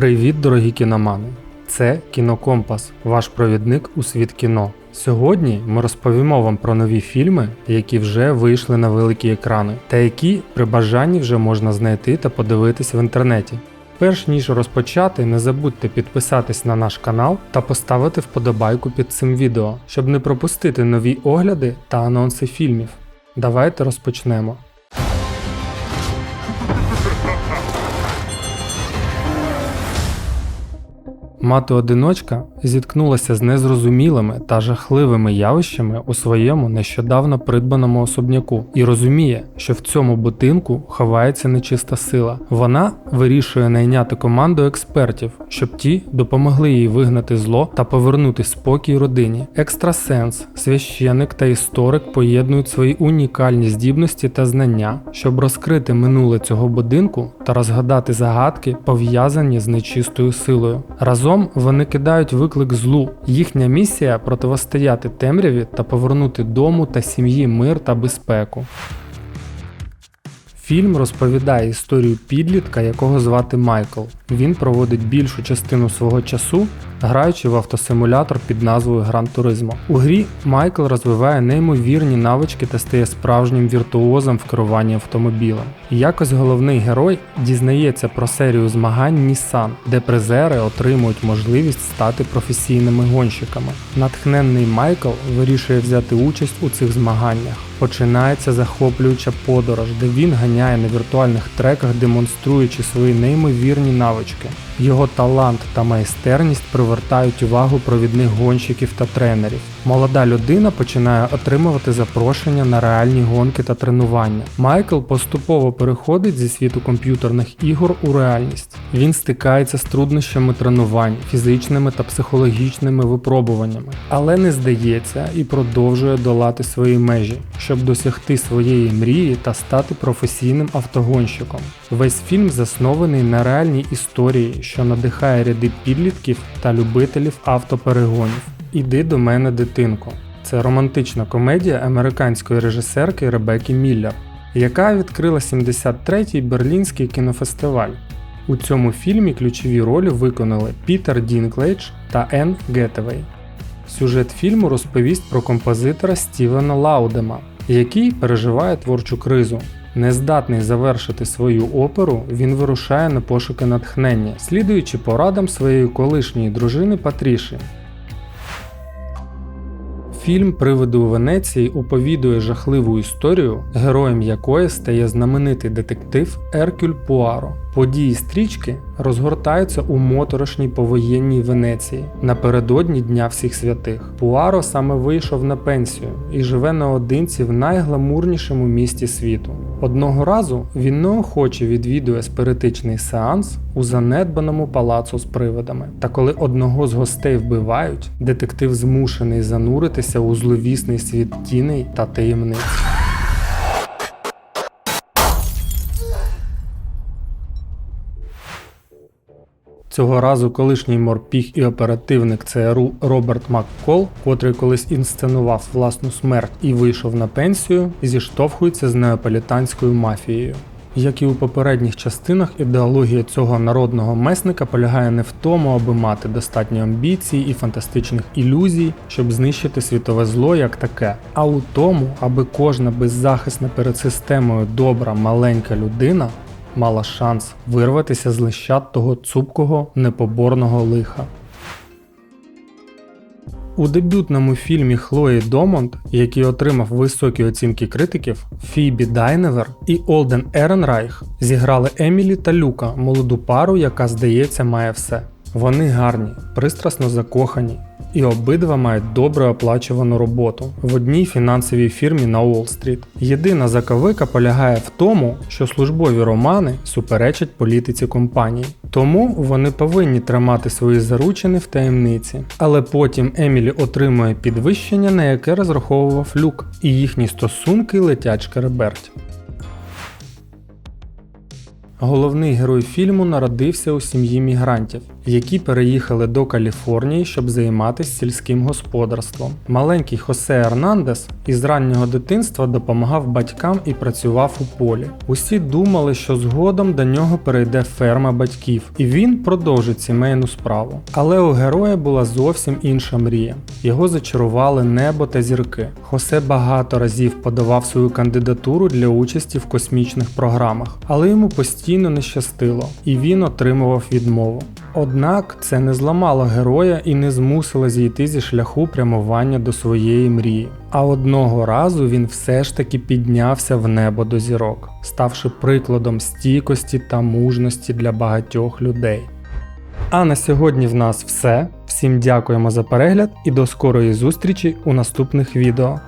Привіт, дорогі кіномани! Це Кінокомпас, ваш провідник у світ кіно. Сьогодні ми розповімо вам про нові фільми, які вже вийшли на великі екрани, та які при бажанні вже можна знайти та подивитись в інтернеті. Перш ніж розпочати, не забудьте підписатись на наш канал та поставити вподобайку під цим відео, щоб не пропустити нові огляди та анонси фільмів. Давайте розпочнемо. Мати-одиночка зіткнулася з незрозумілими та жахливими явищами у своєму нещодавно придбаному особняку і розуміє, що в цьому будинку ховається нечиста сила. Вона вирішує найняти команду експертів, щоб ті допомогли їй вигнати зло та повернути спокій родині. Екстрасенс, священик та історик поєднують свої унікальні здібності та знання, щоб розкрити минуле цього будинку та розгадати загадки, пов'язані з нечистою силою. Разом вони кидають виклик злу. Їхня місія противостояти темряві та повернути дому та сім'ї мир та безпеку. Фільм розповідає історію підлітка, якого звати Майкл. Він проводить більшу частину свого часу, граючи в автосимулятор під назвою Гран Туризмо. У грі Майкл розвиває неймовірні навички та стає справжнім віртуозом в керуванні автомобілем. Якось головний герой дізнається про серію змагань Nissan, де призери отримують можливість стати професійними гонщиками. Натхненний Майкл вирішує взяти участь у цих змаганнях. Починається захоплююча подорож, де він ганяє на віртуальних треках, демонструючи свої неймовірні навички. Його талант та майстерність привертають увагу провідних гонщиків та тренерів. Молода людина починає отримувати запрошення на реальні гонки та тренування. Майкл поступово переходить зі світу комп'ютерних ігор у реальність. Він стикається з труднощами тренувань, фізичними та психологічними випробуваннями, але не здається і продовжує долати свої межі, щоб досягти своєї мрії та стати професійним автогонщиком. Весь фільм заснований на реальній історії, що надихає ряди підлітків та любителів автоперегонів. Іди до мене, дитинко. Це романтична комедія американської режисерки Ребекки Міллер, яка відкрила 73-й Берлінський кінофестиваль. У цьому фільмі ключові ролі виконали Пітер Дінклейдж та Енн Гетевей. Сюжет фільму розповість про композитора Стівена Лаудема, який переживає творчу кризу. Нездатний завершити свою оперу, він вирушає на пошуки натхнення, слідуючи порадам своєї колишньої дружини Патріші. Фільм Привиди у Венеції уповідує жахливу історію, героєм якої стає знаменитий детектив Еркюль Пуаро. Події стрічки розгортаються у моторошній повоєнній Венеції напередодні Дня всіх святих. Пуаро саме вийшов на пенсію і живе наодинці в найгламурнішому місті світу. Одного разу він неохоче відвідує спиритичний сеанс у занедбаному палацу з привидами. Та коли одного з гостей вбивають, детектив змушений зануритися у зловісний світ тіней та таємниць. Цього разу колишній морпіг і оперативник ЦРУ Роберт Маккол, котрий колись інсценував власну смерть і вийшов на пенсію, зіштовхується з неаполітанською мафією. Як і у попередніх частинах, ідеологія цього народного месника полягає не в тому, аби мати достатньо амбіцій і фантастичних ілюзій, щоб знищити світове зло як таке, а у тому, аби кожна беззахисна перед системою добра маленька людина мала шанс вирватися з лищат того цупкого непоборного лиха. У дебютному фільмі Хлої Домонт, який отримав високі оцінки критиків, Фібі Дайневер і Олден Еренрайх зіграли Емілі та Люка, молоду пару, яка, здається, має все. Вони гарні, пристрасно закохані, і обидва мають добре оплачувану роботу в одній фінансовій фірмі на Уолл-стріт. Єдина заковика полягає в тому, що службові романи суперечать політиці компанії, тому вони повинні тримати свої заручини в таємниці. Але потім Емілі отримує підвищення, на яке розраховував люк, і їхні стосунки летять шкереберть. Головний герой фільму народився у сім'ї мігрантів, які переїхали до Каліфорнії, щоб займатися сільським господарством. Маленький Хосе Ернандес із раннього дитинства допомагав батькам і працював у полі. Усі думали, що згодом до нього перейде ферма батьків, і він продовжить сімейну справу. Але у героя була зовсім інша мрія. Його зачарували небо та зірки. Хосе багато разів подавав свою кандидатуру для участі в космічних програмах, але йому постійно не щастило, і він отримував відмову. Однак це не зламало героя і не змусило зійти зі шляху прямування до своєї мрії. А одного разу він все ж таки піднявся в небо до зірок, ставши прикладом стійкості та мужності для багатьох людей. А на сьогодні в нас все. Всім дякуємо за перегляд і до скорої зустрічі у наступних відео.